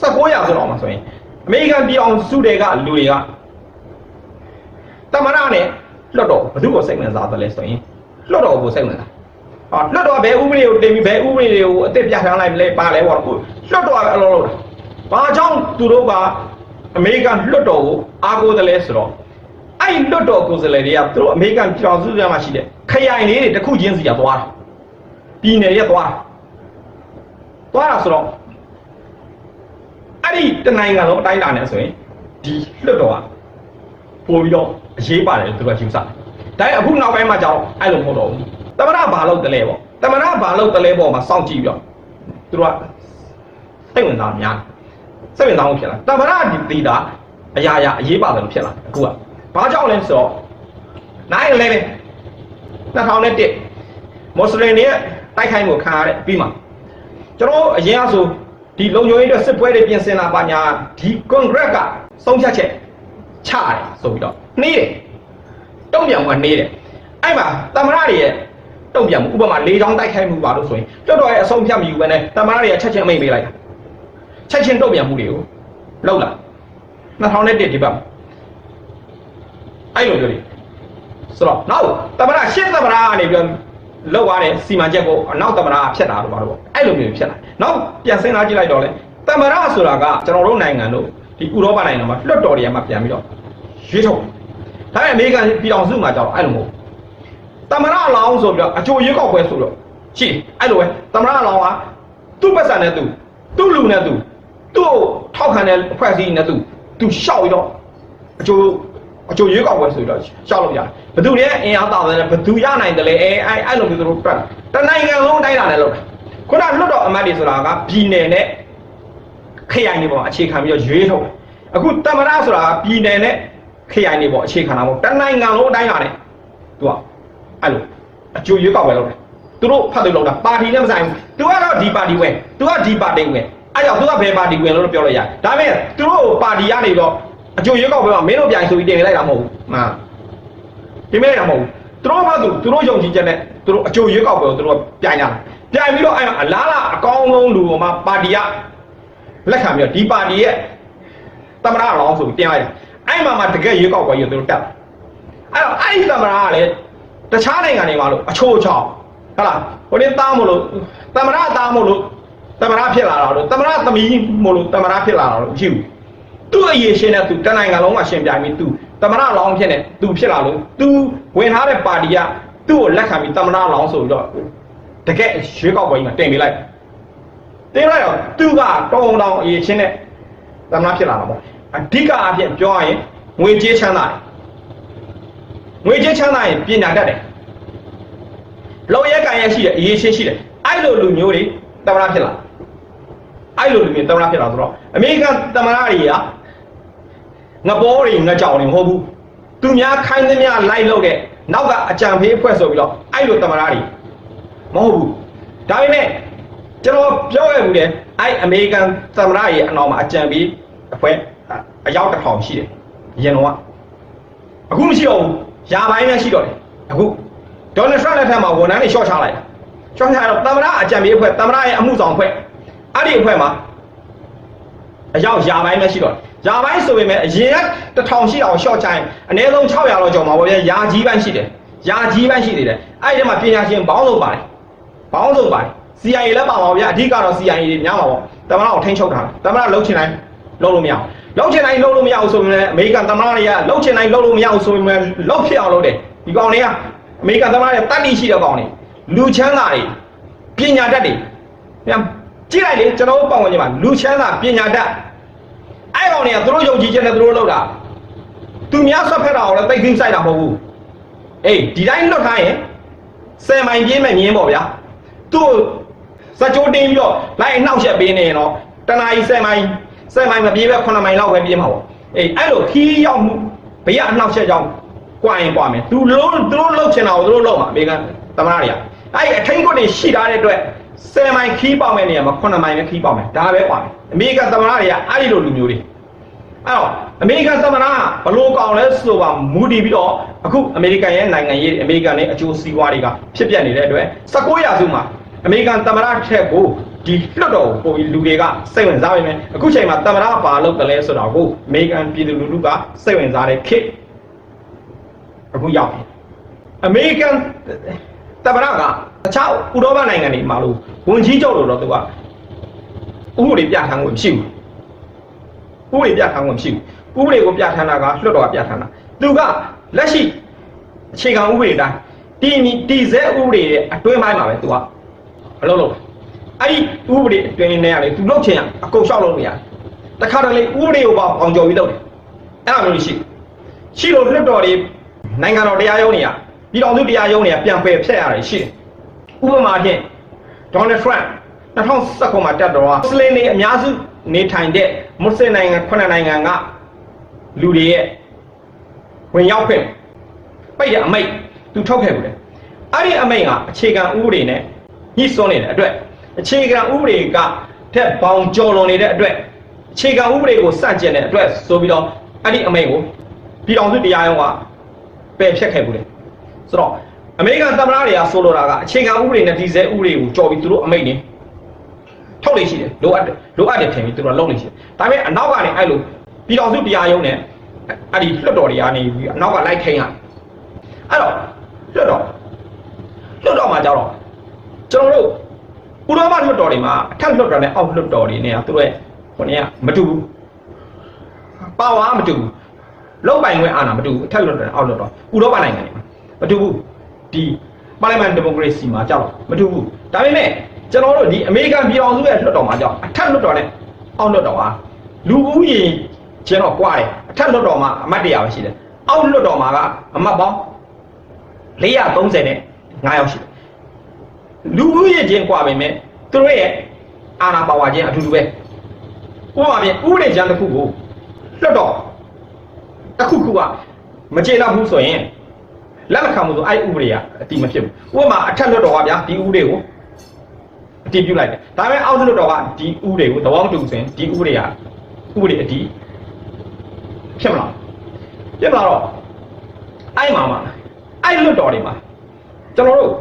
16ရာစုလောက်မှာဆိုရင်အမေရိကန်ပြည်အောင်စုတွေကလူတွေကတမနာနဲ့လွတ်တော်ဘယ်သူကိုစိတ်ဝင်စားသလဲဆိုရင်လွတ်တော်ကိုစိတ်ဝင်စားဟာလွတ်တော်ဘယ်ဥပဒေကိုတင်ပြီးဘယ်ဥပဒေတွေကိုအစ်စ်ပြဋ္ဌာန်းလိုက်မလဲပါလဲပေါ့လွတ်တော်ကအလုံးလုံးဘာကြောင့်သူတို့ကအမေရိကန်လွတ်တော်ကိုအားကိုးတယ်လဲဆိုတော့အဲ့လွတ်တော်ကိုယ်စားလှယ်တွေကသူတို့အမေရိကန်ပြည်အောင်စုတွေမှာရှိတဲ့ခရိုင်လေးတွေတစ်ခုချင်းစီကသွားတာပြည်နယ်တွေကသွားတာသွားတာဆိုတော့အဲ့ဒီ တနိုင်ငံလုံးအတိုင်းအတာနဲ့ဆိုရင်ဒီလွတ်တော်ကပို့ပြီးတော့အရေးပါတယ်သူကယူဆတယ်။ဒါပေမဲ့အခုနောက်ပိုင်းမှာကြောင်အဲ့လိုမဟုတ်တော့ဘူး။တမနာဘာလို့တလဲပေါ့။တမနာဘာလို့တလဲပေါ့မှာစောင့်ကြည့်ပြီးတော့သူတို့ကစိတ်ဝင်စားများစိတ်ဝင်စားမှုဖြစ်လာ။တမနာဒီတီတာအရာရာအရေးပါတယ်လို့ဖြစ်လာအခုကဘာကြောင့်လဲဆိုတော့9/11 2001မွတ်စလင်တွေရဲ့တိုက်ခိုက်မှုခံရတဲ့ပြီးမှာကျွန်တော်အရင်အဆို ဒီလုံခြုံရေးအတွက်စစ်ပွဲတွေပြင်ဆင်လာပါညာဒီကွန်ဂရက်ကဆုံးဖြတ်ချက်ချတယ်ဆိုပြီးတော့နှေးတယ်တုံ့ပြန်မှုကနှေးတယ်အဲ့မှာတမရတွေရဲ့တုံ့ပြန်မှုဥပမာလေချောင်းတိုက်ခိုက်မှုပါလို့ဆိုရင်တော်တော်ရဲ့အဆုံးဖြတ်မိယူပဲနဲ့တမရတွေရဲ့ချက်ချင်းအမိန့်ပေးလိုက်တာချက်ချင်းတုံ့ပြန်မှုတွေကိုလောက်လာ2001ဒီဘက်အဲ့လိုမျိုးတွေဆိုတော့နောက်တမရရှင်းတမရကနေပြီးတော့ လောက်သွားတဲ့စီမံချက်ကိုနောက်တမရဖြစ်တာတော့ပါတော့အဲ့လိုမျိုးဖြစ်လာနောက်ပြန်စဉ်းစားကြည့်လိုက်တော့လေတမရဆိုတာကကျွန်တော်တို့နိုင်ငံတို့ဒီဥရောပနိုင်ငံမှာလွတ်တော်တွေကမှပြန်ပြီးတော့ရွေးထုတ်ဒါပေမဲ့အမေရိကန်ပြည်တော်စုမှာကြောက်အဲ့လိုမဟုတ်တမရလောင်းဆိုပြီးတော့အချိုရွေးကောက်ပွဲဆိုတော့ရှိအဲ့လိုပဲတမရလောင်းကသူ့ပတ်စံနဲ့သူသူ့လူနဲ့သူသူ့ကိုထောက်ခံတဲ့အဖွဲ့အစည်းနဲ့သူသူရှောက်ပြီးတော့အချို အချိုရွေးကောက်ပွဲဆိုပြီးတော့ရှောက်လို့ရတယ်ဘသူတွေအင်အားတာတယ်ဘသူရနိုင်တယ်လေအဲအဲအဲ့လိုမျိုးသူတို့တွက်တနိုင်ငံလုံးတိုင်းတာနဲ့လို့ခုနလွတ်တော်အမတ်တွေဆိုတာကပြည်နယ်နဲ့ခရိုင်တွေပေါ်အခြေခံပြီးတော့ရွေးထုတ်တယ်အခုတမရဆိုတာကပြည်နယ်နဲ့ခရိုင်တွေပေါ်အခြေခံတာမဟုတ်တနိုင်ငံလုံးတိုင်းတာနဲ့သူကအဲ့လိုအကျိုးရွေးကောက်ပွဲလုပ်တယ်သူတို့ဖတ်တယ်လို့လားပါတီနဲ့မဆိုင်ဘူးသူကတော့ဒီပါတီဝင်သူကဒီပါတီဝင်အဲ့ကြောင့်သူကဘယ်ပါတီဝင်လို့ပြောလို့ရတယ်ဒါပေမဲ့သူတို့ပါတီကနေတော့ အကျိုးရွေးကောက်ပွဲမှာမင်းတို့ပြိုင်ဆိုပြီးတင်လိုက်တာမဟုတ်ဘူးမှန်တင်လိုက်တာမဟုတ်ဘူးသူတို့ဘာသူသူတို့ယုံကြည်ချက်နဲ့သူတို့အကျိုးရွေးကောက်ပွဲကိုသူတို့ပြိုင်ကြတာပြိုင်ပြီးတော့အဲ့မှာအလားလားအကောင်းဆုံးလူကမှပါတီကလက်ခံပြီးတော့ဒီပါတီရဲ့သမရလောင်းဆိုပြီးတင်လိုက်တယ်အဲ့မှာမှတကယ်ရွေးကောက်ပွဲကြီးကိုသူတို့တက်တယ်အဲ့တော့အဲ့ဒီသမရကလည်းတခြားနိုင်ငံတွေမှာလို့အချိုးချောင်းဟုတ်လားဟိုနေ့သားမလို့သမရသားမလို့သမရဖြစ်လာတာလို့သမရသမီးမလို့သမရဖြစ်လာတာလို့မရှိဘူး သူ့အရေးရှင်နဲ့သူတနိုင်ငံလုံးမှာရှင်ပြိုင်ပြီးသူသမရလောင်းဖြစ်နေသူဖြစ်လာလို့သူဝင်ထားတဲ့ပါတီကသူ့ကိုလက်ခံပြီးသမရလောင်းဆိုပြီးတော့တကယ်ရွေးကောက်ပွဲကြီးမှာတင်ပေးလိုက်တင်လိုက်တော့သူကတောင်းတောင်းအရေးချင်းနဲ့သမရဖြစ်လာတာပေါ့အဓိကအဖြစ်ပြောရရင်ငွေကြေးချမ်းသာတယ်ငွေကြေးချမ်းသာရင်ပြင်ညာတတ်တယ်လောရဲကန်ရဲရှိတယ်အရေးချင်းရှိတယ်အဲ့လိုလူမျိုးတွေသမရဖြစ်လာအဲ့လိုလူမျိုးသမရဖြစ်လာဆိုတော့အမေရိကန်သမရတွေက ငပေါ်တွေငကြောင်တွေမဟုတ်ဘူးသူများခိုင်းသမျှလိုက်လို့တဲ့နောက်ကအကြံဖေးအဖွဲ့ဆိုပြီးတော့အဲ့လိုသမရတွေမဟုတ်ဘူးဒါပေမဲ့ကျွန်တော်ပြောရဘူးလေအဲ့အမေရိကန်သမရရဲ့အနောက်မှာအကြံပေးအဖွဲ့အယောက်တစ်ထောင်ရှိတယ်ရင်တော့အခုမရှိတော့ဘူးယာပိုင်းနဲ့ရှိတော့တယ်အခုဒေါ်နယ်ထရန့်လက်ထက်မှာဝန်ထမ်းတွေရှော့ချလိုက်တာရှော့ချတော့သမရအကြံပေးအဖွဲ့သမရရဲ့အမှုဆောင်အဖွဲ့အဲ့ဒီအဖွဲ့မှာ အယောက်ယာပိုင်းပဲရှိတော့တယ်ယာပိုင်းဆိုပေမဲ့အရင်ကတစ်ထောင်ရှိအောင်ရှော့ချရင်အနည်းဆုံး600လောက်ကျော်မှာပေါ့ဗျာယာကြီးပိုင်းရှိတယ်ယာကြီးပိုင်းရှိနေတယ်အဲ့ဒီမှာပညာရှင်ဘောင်းလို့ပါတယ်ဘောင်းလို့ပါတယ် CIA လည်းပါပါဗျာအဓိကတော့ CIA တွေများပါပေါ့သမရကိုထိန်းချုပ်တာသမရလှုပ်ချင်တိုင်းလှုပ်လို့မရအောင်လှုပ်ချင်တိုင်းလှုပ်လို့မရအောင်ဆိုပေမဲ့အမေရိကန်သမရတွေကလှုပ်ချင်တိုင်းလှုပ်လို့မရအောင်ဆိုပေမဲ့လှုပ်ဖြစ်အောင်လုပ်တယ်ဒီကောင်တွေကအမေရိကန်သမရတွေတတ်တိရှိတဲ့ကောင်တွေလူချမ်းသာတွေပညာတတ်တွေပြန် ကြည့်လိုက်လေကျွန်တော်တို့ပတ်ဝန်းကျင်မှာလူချမ်းသာပညာတတ်အဲ့ကောင်တွေကသူတို့ယုံကြည်ချက်နဲ့သူတို့လုပ်တာသူများဆွတ်ဖက်တာကိုလည်းသိသိဆိုင်တာမဟုတ်ဘူးအေးဒီတိုင်းလွတ်ထားရင်ဆယ်မိုင်ပြင်းမဲ့မြင်းပေါ့ဗျာသူ့စကြိုးတင်းပြီးတော့လိုက်အနှောက်ယှက်ပေးနေရင်တော့တနားကြီးဆယ်မိုင်ဆယ်မိုင်မပြေးပဲ9မိုင်လောက်ပဲပြေးမှာပေါ့အေးအဲ့လိုခီးရောက်မှုဘေးကအနှောက်ယှက်ကြောင်းကွာရင်ကွာမယ်သူလုံးသူတို့လှုပ်ချင်တာကိုသူတို့လုပ်မှာအမေကသမရတွေကအဲ့အထိန်ခွက်တွေရှိထားတဲ့အတွက် ဆယ်မိုင်ခီးပေါက်မဲ့နေရာမှာ9မိုင်ပဲခီးပေါက်မယ်ဒါပဲကွာမယ်အမေကသမရတွေကအဲ့ဒီလိုလူမျိုးတွေအဲ့တော့အမေရိကန်သမ္မတကဘလို့ကောင်လဲဆိုပါမူတည်ပြီးတော့အခုအမေရိကန်ရဲ့နိုင်ငံရေးအမေရိကန်ရဲ့အကျိုးစီးပွားတွေကဖြစ်ပျက်နေတဲ့အတွက်19ရာစုမှာအမေရိကန်သမ္မတထက်ကိုဒီလွတ်တော်ကိုပို့ပြီးလူတွေကစိတ်ဝင်စားပါမယ်အခုချိန်မှာတမရပါလို့တလဲဆိုတော့ကိုအမေရိကန်ပြည်သူလူထုကစိတ်ဝင်စားတဲ့ခေတ်အခုရောက်ပြီအမေရိကန်တမရက တခြားဥရောပနိုင်ငံတွေမှာလို့ဝန်ကြီးချုပ်လို့တော့သူကဥပဒေပြဋ္ဌာန်းခွင့်မရှိဘူးဥပဒေပြဋ္ဌာန်းခွင့်မရှိဘူးဥပဒေကိုပြဋ္ဌာန်းတာကလွတ်တော်ကပြဋ္ဌာန်းတာသူကလက်ရှိအခြေခံဥပဒေတိုင်းတီမီတီဇဲဥပဒေရဲ့အတွင်းပိုင်းမှာပဲသူကမလုပ်လို့အဲ့ဒီဥပဒေအတွင်းနဲ့ရတယ်သူလုပ်ချင်ရအကုန်လျှောက်လုပ်နေရတယ်တခါတလေဥပဒေကိုပါအောင်ကြော်ပြီးလုပ်တယ်အဲ့လိုမျိုးရှိရှိလို့လွတ်တော်တွေနိုင်ငံတော်တရားရုံးတွေကပြည်တော်စုတရားရုံးတွေကပြန်ပယ်ဖျက်ရတယ်ရှိတယ် ဥပမာဖြင့်ဒေါ်နယ်ထရန့်2019မှာတက်တော့စလင်တွေအများစုနေထိုင်တဲ့မွတ်စလင်နိုင်ငံခုနှစ်နိုင်ငံကလူတွေရဲ့ဝင်ရောက်ခွင့်ပိတ်တဲ့အမိတ်သူထုတ်ခဲ့ဘူးလေအဲ့ဒီအမိတ်ကအခြေခံဥပဒေနဲ့ညှိစွန်းနေတဲ့အတွက်အခြေခံဥပဒေကထက်ပေါင်ကျော်လွန်နေတဲ့အတွက်အခြေခံဥပဒေကိုစန့်ကျင်တဲ့အတွက်ဆိုပြီးတော့အဲ့ဒီအမိတ်ကိုပြည်တော်စုတရားရုံးကပယ်ဖျက်ခဲ့ဘူးလေဆိုတော့ အမေရိကန်သမ္မတတွေကဆိုလိုတာကအခြေခံဥပဒေနဲ့ဒီဇဲဥပဒေကိုကြော်ပြီးသူတို့အမိတ်နေထုတ်လို့ရှိတယ်လိုအပ်တယ်လိုအပ်တယ်ထင်ပြီးသူတို့ကလုပ်နေရှိတယ်ဒါပေမဲ့အနောက်ကနေအဲ့လိုပြည်တော်စုတရားရုံးနဲ့အဲ့ဒီလွှတ်တော်တွေကနေပြီးအနောက်ကလိုက်ထိန်ရအဲ့တော့လွှတ်တော်လွှတ်တော်မှာကြတော့ကျွန်တော်တို့ဥရောပလွှတ်တော်တွေမှာအထက်လွှတ်တော်နဲ့အောက်လွှတ်တော်တွေနဲ့သူတို့ရဲ့ဟိုနေကမတူဘူးပါဝါမတူဘူးလောက်ပိုင်ခွင့်အာဏာမတူဘူးအထက်လွှတ်တော်နဲ့အောက်လွှတ်တော်ဥရောပနိုင်ငံတွေမှာမတူဘူး ဒီပါလီမန်ဒီမိုကရေစီမှာကြောက်မတူဘူးဒါပေမဲ့ကျွန်တော်တို့ဒီအမေရိကန်ပြည်တော်စုရဲ့လွှတ်တော်မှာကြောက်အထက်လွှတ်တော်နဲ့အောက်လွှတ်တော်ဟာလူဦးရေကျွန်တော်ကွာတယ်အထက်လွှတ်တော်မှာအမတ်တရားပဲရှိတယ်အောက်လွှတ်တော်မှာကအမတ်ပေါင်း430နဲ့9ယောက်ရှိတယ်လူဦးရေချင်းကွာပေမဲ့သူတို့ရဲ့အာဏာပါဝါချင်းအတူတူပဲဥပမာဖြင့်ဥပဒေကြမ်းတစ်ခုကိုလွှတ်တော်တစ်ခုခုကမကျေနပ်ဘူးဆိုရင် လက်မခံဘူးဆိုအဲ့ဥပဒေကအတိမဖြစ်ဘူးဥပမာအထက်လွှတ်တော်ကဗျာဒီဥပဒေကိုအတိပြုလိုက်တယ်ဒါပေမဲ့အောက်လွှတ်တော်ကဒီဥပဒေကိုသဘောမတူဆိုရင်ဒီဥပဒေကဥပဒေအတိဖြစ်မလားဖြစ်မလားတော့အဲ့မှာမှာအဲ့လွှတ်တော်တွေမှာကျွန်တော်တို့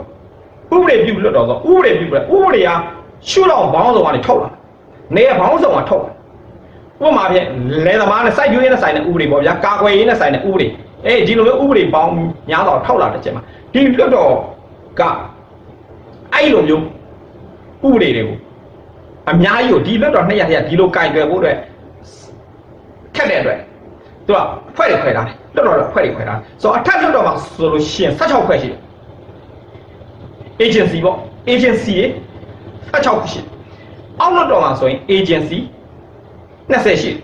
ဥပဒေပြုလွှတ်တော်ဆိုဥပဒေပြုပြဥပဒေကရှုတော့ဘောင်းဆောင်ကနေထုတ်လာနေရဘောင်းဆောင်ကထုတ်လာဥပမာဖြင့်လယ်သမားနဲ့စိုက်ပျိုးရေးနဲ့ဆိုင်တဲ့ဥပဒေပေါ့ဗျာကာကွယ်ရေးနဲ့ဆိုင်တဲ့ဥပဒေ အေးဒီလိုမျိုးဥပဒေပေါင်းများတော့ထောက်လာတဲ့ချိန်မှာဒီလွတ်တော်ကအဲ့လိုမျိုးဥပဒေတွေကိုအများကြီးကိုဒီလွတ်တော်နှစ်ရက်ရက်ဒီလိုကင်တွယ်ဖို့အတွက်ခက်တဲ့အတွက်သူကဖွဲ့တွေခွဲထားတယ်လွတ်တော်ကဖွဲ့တွေခွဲထားတယ်ဆိုတော့အထက်လွတ်တော်မှာဆိုလို့ရှိရင်16ဖွဲ့ရှိတယ် agency ပေါ့ agency ရေ16ခုရှိတယ်အောက်လွတ်တော်မှာဆိုရင် agency 20ရှိတယ်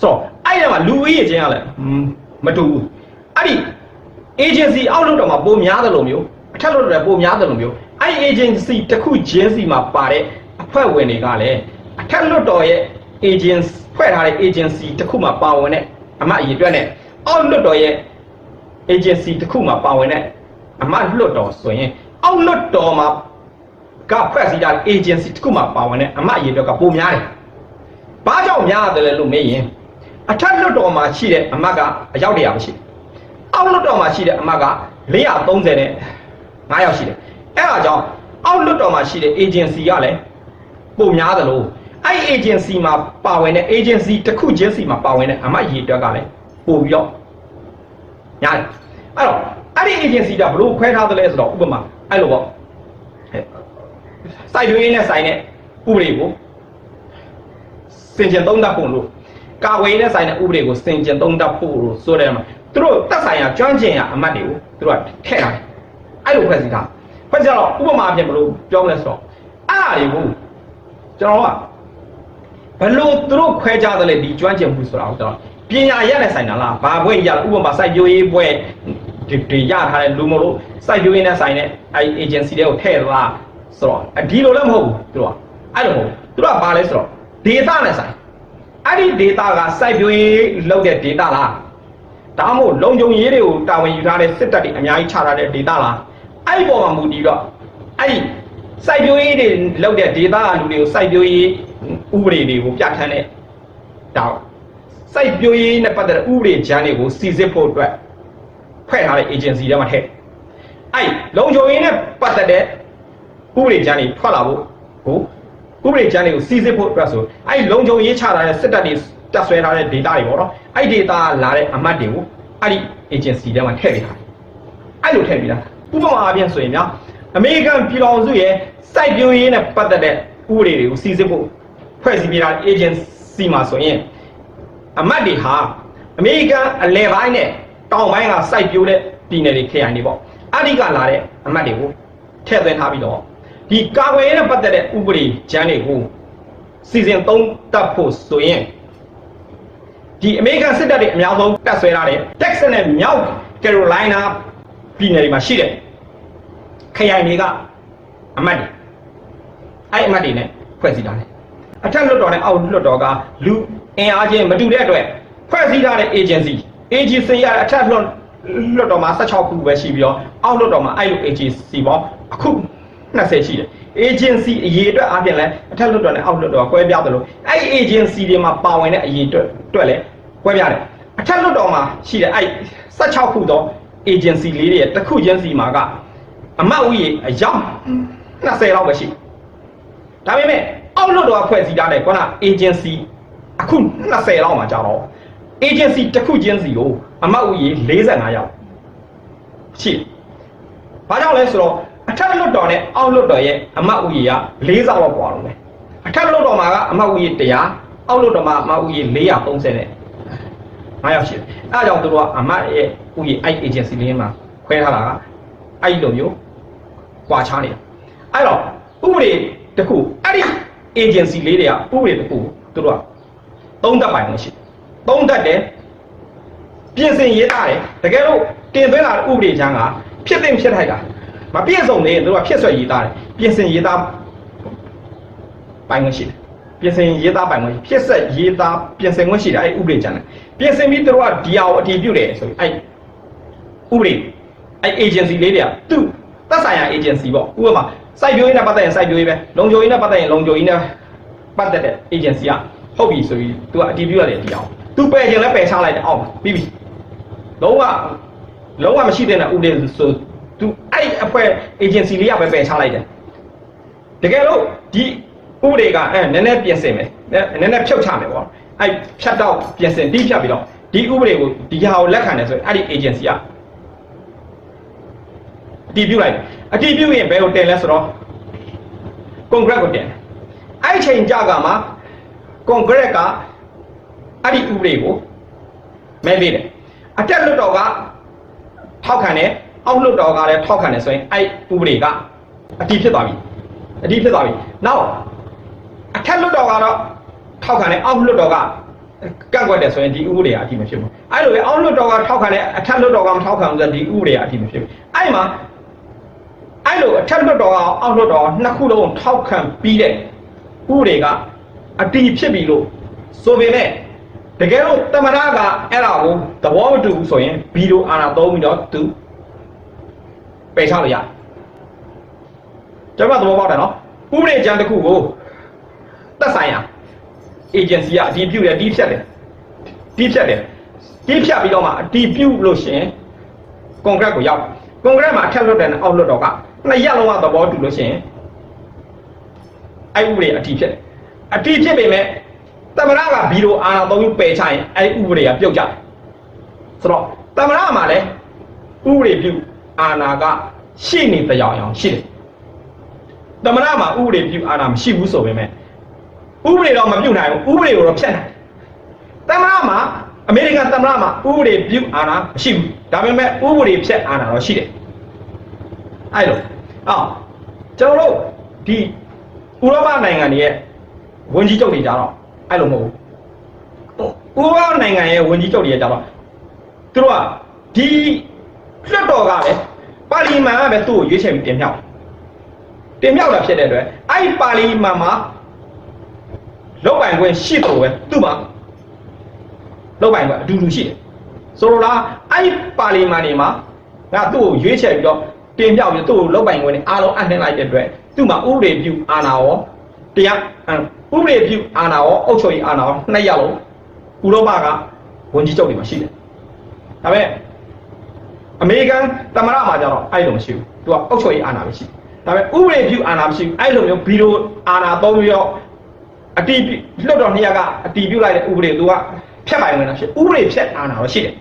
ဆိုတော့ အဲ့ဒီမှာလူဦးရေချင်းကလည်းမတူဘူးအဲ့ဒီ agency အောက်လွတ်တော်မှာပိုများတယ်လို့မျိုးအထက်လွတ်တော်ကပိုများတယ်လို့မျိုးအဲ့ဒီ agency တစ်ခုချင်းစီမှာပါတဲ့အဖွဲ့ဝင်တွေကလည်းအထက်လွတ်တော်ရဲ့ agency ဖွဲ့ထားတဲ့ agency တစ်ခုမှာပါဝင်တဲ့အမတ်အရေးအတွက်နဲ့အောက်လွတ်တော်ရဲ့ agency တစ်ခုမှာပါဝင်တဲ့အမတ်လွတ်တော်ဆိုရင်အောက်လွတ်တော်မှာကဖွဲ့စည်းထားတဲ့ agency တစ်ခုမှာပါဝင်တဲ့အမတ်အရေးအတွက်ကပိုများတယ်။ဘာကြောင့်များတယ်လဲလို့မေးရင် အထက်လွတ်တော်မှာရှိတဲ့အမတ်ကအယောက်တရာပဲရှိတယ်။အောက်လွတ်တော်မှာရှိတဲ့အမတ်က430နဲ့9ယောက်ရှိတယ်။အဲဒါကြောင့်အောက်လွတ်တော်မှာရှိတဲ့ agency ကလည်းပိုများတယ်လို့အဲ့ agency မှာပါဝင်တဲ့ agency တစ်ခုချင်းစီမှာပါဝင်တဲ့အမတ်အရေးအတွက်ကလည်းပိုပြီးတော့ညာတယ်။အဲ့တော့အဲ့ဒီ agency ကဘလို့ခွဲထားသလဲဆိုတော့ဥပမာအဲ့လိုပေါ့စိုက်ရွေးနဲ့ဆိုင်တဲ့ဥပဒေကိုစင်ကြင်သုံးသပ်ဖို့လို့ ကာဝေးနဲ့ဆိုင်တဲ့ဥပဒေကိုစင်ကြင်သုံးသပ်ဖို့လို့ဆိုတဲ့မှာသူတို့တက်ဆိုင်ရာကျွမ်းကျင်ရာအမတ်တွေကိုသူတို့ကထည့်ထားတယ်အဲ့လိုဖွဲ့စည်းထားဖွဲ့စည်းတော့ဥပမာအဖြစ်ဘလို့ပြောမလဲဆိုတော့အဲ့အရာတွေကိုကျွန်တော်ကဘလို့သူတို့ခွဲကြတယ်လေဒီကျွမ်းကျင်မှုဆိုတာကိုကျွန်တော်ပညာရက်နဲ့ဆိုင်တာလားဘာဘွဲ့ရဥပမာစိုက်ပျိုးရေးဘွဲ့ဒီဒီရထားတဲ့လူမလို့စိုက်ပျိုးရေးနဲ့ဆိုင်တဲ့အဲ agency တွေကိုထည့်လားဆိုတော့ဒီလိုလည်းမဟုတ်ဘူးသူတို့ကအဲ့လိုမဟုတ်သူတို့ကဘာလဲဆိုတော့ data နဲ့ဆိုင် အဲ့ဒီ data ကစိုက်ပျိုးရေးလုပ်တဲ့ data လားဒါမှမဟုတ်လုံခြုံရေးတွေကိုတာဝန်ယူထားတဲ့စစ်တပ်တွေအများကြီးချထားတဲ့ data လားအဲ့ဒီပေါ်မှာမူတည်တော့အဲ့ဒီစိုက်ပျိုးရေးတွေလုပ်တဲ့ data ကလူတွေကိုစိုက်ပျိုးရေးဥပဒေတွေကိုပြဋ္ဌာန်းတဲ့ဒါစိုက်ပျိုးရေးနဲ့ပတ်သက်တဲ့ဥပဒေကြမ်းတွေကိုစီစစ်ဖို့အတွက်ဖွဲ့ထားတဲ့ agency တွေမှာထည့်အဲ့လုံခြုံရေးနဲ့ပတ်သက်တဲ့ဥပဒေကြမ်းတွေထွက်လာဖို့ကို ဥပဒေကြမ်းတွေကိုစီစစ်ဖို့အတွက်ဆိုအဲ့ဒီလုံခြုံရေးချထားတဲ့စစ်တပ်တွေတပ်ဆွဲထားတဲ့ data တွေပေါ့နော်အဲ့ဒီ data လာတဲ့အမှတ်တွေကိုအဲ့ဒီ agency ထဲမှာထည့်ပေးထားတယ်အဲ့လိုထည့်ပေးတာဥပမာအားဖြင့်ဆိုရင်ဗျာအမေရိကန်ပြည်တော်စုရဲ့စိုက်ပျိုးရေးနဲ့ပတ်သက်တဲ့ဥပဒေတွေကိုစီစစ်ဖို့ဖွဲ့စည်းပေးထားတဲ့ agency မှာဆိုရင်အမတ်တွေဟာအမေရိကန်အလဲပိုင်းနဲ့တောင်ပိုင်းကစိုက်ပျိုးတဲ့ပြည်နယ်တွေခရိုင်တွေပေါ့အဲ့ဒီကလာတဲ့အမတ်တွေကိုထည့်သွင်းထားပြီးတော့ ဒီကာကွယ်ရေးနဲ့ပတ်သက်တဲ့ဥပဒေကျမ်းတွေကိုစီစဉ်သုံးသပ်ဖို့ဆိုရင်ဒီအမေရိကန်စစ်တပ်တွေအများဆုံးတပ်ဆွဲထားတဲ့ Texas နဲ့မြောက် Carolina ပြည်နယ်တွေမှာရှိတဲ့ခရိုင်တွေကအမတ်တွေအဲ့အမတ်တွေနဲ့ဖွဲ့စည်းထားတယ်အထက်လွှတ်တော်နဲ့အောက်လွှတ်တော်ကလူအင်အားချင်းမတူတဲ့အတွက်ဖွဲ့စည်းထားတဲ့ agency agency ရအထက်လွှတ်လွှတ်တော်မှာ16ခုပဲရှိပြီးတော့အောက်လွှတ်တော်မှာအဲ့လို agency ပေါ့အခု 20ရှိတယ် agency အရေးအတွက်အပြင်လဲအထက်လွှတ်တော်နဲ့အောက်လွှတ်တော်ကကွဲပြားတယ်လို့အဲ့ agency တွေမှာပါဝင်တဲ့အရေးအတွက်အတွက်လဲကွဲပြားတယ်အထက်လွှတ်တော်မှာရှိတဲ့အဲ့16ခုသော agency လေးတွေရဲ့တစ်ခုချင်းစီမှာကအမတ်ဦးရေအယောက်20လောက်ပဲရှိဒါပေမဲ့အောက်လွှတ်တော်ကဖွဲ့စည်းထားတဲ့ခုန agency အခု20လောက်မှာကြာတော့ agency တစ်ခုချင်းစီကိုအမတ်ဦးရေ45ယောက်ရှိတယ်။ဘာကြောင့်လဲဆိုတော့ အထက်လွှတ်တော်နဲ့အောက်လွှတ်တော်ရဲ့အမတ်ဦးရေက၄ဆလောက်ပွားလို့ပဲ။အထက်လွှတ်တော်မှာကအမတ်ဦးရေ100အောက်လွှတ်တော်မှာအမတ်ဦးရေ430နဲ့9ယောက်ရှိတယ်။အဲဒါကြောင့်သူတို့ကအမတ်ရဲ့ဦးရေအဲ့ agency လေးမှာခွဲထားတာကအဲ့လိုမျိုးကွာခြားနေတာ။အဲ့တော့ဥပဒေတစ်ခုအဲ့ဒီ agency လေးတွေကဥပဒေတစ်ခုသူတို့ကသုံးသက်ပိုင်လို့ရှိတယ်။သုံးသက်တယ်ပြင်ဆင်ရေးသားတယ်တကယ်လို့တင်သွင်းလာတဲ့ဥပဒေချမ်းကဖြစ်တင်ဖြစ်ထိုက်တာ မပြည့်စုံသေးရင်တို့ကဖြစ်ဆွဲရေးသားတယ်ပြင်ဆင်ရေးသားပိုင်ခွင့်ရှိတယ်ပြင်ဆင်ရေးသားပိုင်ခွင့်ဖြစ်ဆက်ရေးသားပြင်ဆင်ခွင့်ရှိတယ်အဲ့ဥပဒေချမ်းတယ်ပြင်ဆင်ပြီးတို့ကဒီဟာကိုအတည်ပြုတယ်ဆိုပြီးအဲ့ဥပဒေအဲ့ agency လေးတွေကသူ့သက်ဆိုင်ရာ agency ပေါ့ဥပမာစိုက်ပျိုးရေးနဲ့ပတ်သက်ရင်စိုက်ပျိုးရေးပဲလုံခြုံရေးနဲ့ပတ်သက်ရင်လုံခြုံရေးနဲ့ပတ်သက်တဲ့ agency ကဟုတ်ပြီဆိုပြီးသူကအတည်ပြုရတယ်ဒီအောင်သူပယ်ခြင်းလည်းပယ်ချလိုက်တယ်အောက်မှာပြီးပြီလုံးဝလုံးဝမရှိတဲ့ဥပဒေဆို သူအဲ့အဖွဲ့ agency လေးကပဲပယ်ချလိုက်တယ်တကယ်လို့ဒီဥပဒေကအဲနည်းနည်းပြင်ဆင်မယ်နည်းနည်းဖြုတ်ချမယ်ပေါ့အဲ့ဖြတ်တော့ပြင်ဆင်ပြီးဖြတ်ပြီးတော့ဒီဥပဒေကိုဒီဟာကိုလက်ခံတယ်ဆိုရင်အဲ့ဒီ agency ကအတည်ပြုလိုက်တယ်အတည်ပြုရင်ဘယ်ကိုတင်လဲဆိုတော့ congress ကိုတင်တယ်အဲ့ဒီချိန်ကြကမှာ congress ကအဲ့ဒီဥပဒေကိုမဲပေးတယ်အတက်လွတ်တော်ကထောက်ခံတယ် အောက်လွတ်တော်ကလည်းထောက်ခံတယ်ဆိုရင်အဲ့ဥပဒေကအတည်ဖြစ်သွားပြီအတည်ဖြစ်သွားပြီနောက်အထက်လွတ်တော်ကတော့ထောက်ခံတယ်အောက်လွတ်တော်ကကန့်ကွက်တယ်ဆိုရင်ဒီဥပဒေကအတည်မဖြစ်ဘူးအဲ့လိုပဲအောက်လွတ်တော်ကထောက်ခံတယ်အထက်လွတ်တော်ကမထောက်ခံဘူးဆိုတော့ဒီဥပဒေကအတည်မဖြစ်ဘူးအဲ့မှာအဲ့လိုအထက်လွတ်တော်ကအောက်လွတ်တော်နှစ်ခုလုံးထောက်ခံပြီးတဲ့ဥပဒေကအတည်ဖြစ်ပြီလို့ဆိုပေမဲ့တကယ်လို့တမနာကအဲ့ဒါကိုသဘောမတူဘူးဆိုရင်ဗီဒီယိုအာနာသုံးပြီးတော့သူ ပယ်ချလို့ရတယ်ကျွန်တော်သဘောပေါက်တယ်နော်ဥပဒေကြမ်းတစ်ခုကိုသက်ဆိုင်ရာ agency ကအတည်ပြုတယ်တီးဖြတ်တယ်တီးဖြတ်တယ်တီးဖြတ်ပြီးတော့မှအတည်ပြုလို့ရှရင် congress ကိုရောက် congress မှာအထက်လွှတ်တယ်နဲ့အောက်လွှတ်တော်ကနှစ်ရက်လုံးကသဘောတူလို့ရှရင်အဲ့ဥပဒေအတည်ဖြစ်တယ်အတည်ဖြစ်ပေမဲ့တမရကဗီဒီယိုအာနာသုံးပြီးပယ်ချရင်အဲ့ဥပဒေကပြုတ်ကြတယ်ဆိုတော့တမရမှာလည်းဥပဒေပြု အာနာကရှိနေတရားအောင်ရှိတယ်တမရမှာဥပဒေပြုအာနာမရှိဘူးဆိုပေမဲ့ဥပဒေတော့မပြုတ်နိုင်ဘူးဥပဒေကိုတော့ဖျက်နိုင်တမရမှာအမေရိကန်တမရမှာဥပဒေပြုအာနာမရှိဘူးဒါပေမဲ့ဥပဒေဖျက်အာနာတော့ရှိတယ်အဲ့လိုအော်ကျွန်တော်တို့ဒီဥရောပနိုင်ငံတွေရဲ့ဝန်ကြီးချုပ်တွေကြတော့အဲ့လိုမဟုတ်ဘူးဥရောပနိုင်ငံရဲ့ဝန်ကြီးချုပ်တွေကြတော့သူတို့ကဒီလွှတ်တော်ကပဲ ပါလီမန်ကပဲသူ့ကိုရွေးချယ်ပြီးတင်မြှောက်တင်မြှောက်တာဖြစ်တဲ့အတွက်အဲ့ဒီပါလီမန်မှာလောက်ပိုင်ခွင့်ရှိတယ်ပဲသူ့မှာလောက်ပိုင်ခွင့်အတူတူရှိတယ်ဆိုလိုလားအဲ့ဒီပါလီမန်တွေမှာငါသူ့ကိုရွေးချယ်ပြီးတော့တင်မြှောက်ပြီးသူ့ကိုလောက်ပိုင်ခွင့်နဲ့အားလုံးအနှင်းလိုက်တဲ့အတွက်သူ့မှာဥပဒေပြုအာဏာရောတရားဥပဒေပြုအာဏာရောအုပ်ချုပ်ရေးအာဏာရောနှစ်ရပ်လုံးဥရောပကဝန်ကြီးချုပ်တွေမှာရှိတယ်။ဒါပေမဲ့ အမေရိကန်သမ္မတမှာကျတော့အဲ့လိုမရှိဘူး။သူကအုပ်ချုပ်ရေးအာဏာပဲရှိတယ်။ဒါပေမဲ့ဥပဒေပြုအာဏာမရှိဘူးအဲ့လိုမျိုးဗီဒီယိုအာဏာသုံးပြီးတော့အတီးပြုလွတ်တော်နှစ်ရပ်ကအတီးပြုလိုက်တဲ့ဥပဒေသူကဖျက်ပိုင်ဝင်တာဖြစ်ဥပဒေဖျက်အာဏာတော့ရှိတယ်